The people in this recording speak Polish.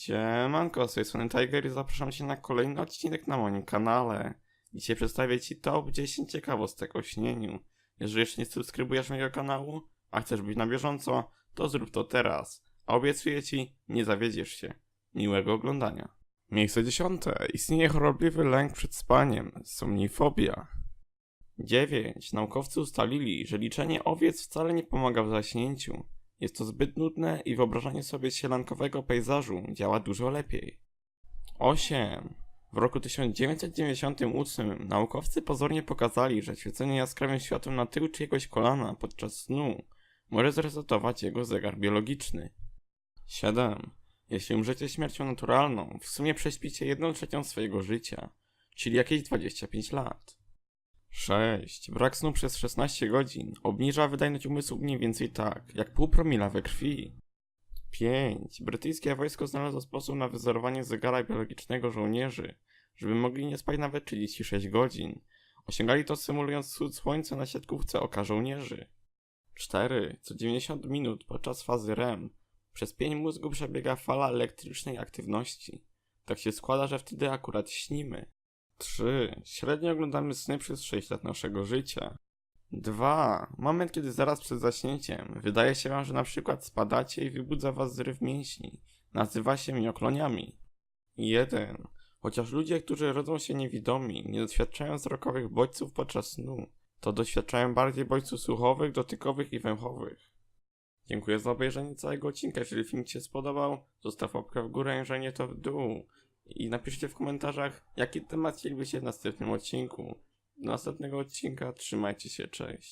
Siemanko, z tej strony Tiger i zapraszam Cię na kolejny odcinek na moim kanale. Dzisiaj przedstawię Ci top 10 ciekawostek o śnieniu. Jeżeli jeszcze nie subskrybujesz mojego kanału, a chcesz być na bieżąco, to zrób to teraz. A obiecuję Ci, nie zawiedziesz się. Miłego oglądania. Miejsce dziesiąte. Istnieje chorobliwy lęk przed spaniem. Somnifobia. 9. Naukowcy ustalili, że liczenie owiec wcale nie pomaga w zaśnięciu. Jest to zbyt nudne i wyobrażanie sobie sielankowego pejzażu działa dużo lepiej. 8. W roku 1998 naukowcy pozornie pokazali, że świecenie jaskrawym światłem na tył czyjegoś kolana podczas snu może zresetować jego zegar biologiczny. 7. Jeśli umrzecie śmiercią naturalną, w sumie prześpicie 1 trzecią swojego życia, czyli jakieś 25 lat. 6. Brak snu przez 16 godzin obniża wydajność umysłu mniej więcej tak, jak pół promila we krwi. 5. Brytyjskie wojsko znalazło sposób na wyzerowanie zegara biologicznego żołnierzy, żeby mogli nie spać nawet 36 godzin. Osiągali to symulując wschód słońca na siatkówce oka żołnierzy. 4. Co 90 minut podczas fazy REM przez pień mózgu przebiega fala elektrycznej aktywności. Tak się składa, że wtedy akurat śnimy. 3. Średnio oglądamy sny przez 6 lat naszego życia. 2. Moment, kiedy zaraz przed zaśnięciem wydaje się wam, że na przykład spadacie i wybudza was zryw mięśni. Nazywa się miokloniami. 1. Chociaż ludzie, którzy rodzą się niewidomi, nie doświadczają wzrokowych bodźców podczas snu, to doświadczają bardziej bodźców słuchowych, dotykowych i węchowych. Dziękuję za obejrzenie całego odcinka. Jeżeli film Ci się spodobał, zostaw łapkę w górę, jeżeli nie to w dół. I napiszcie w komentarzach, jaki temat chcielibyście w następnym odcinku. Do następnego odcinka, trzymajcie się, cześć.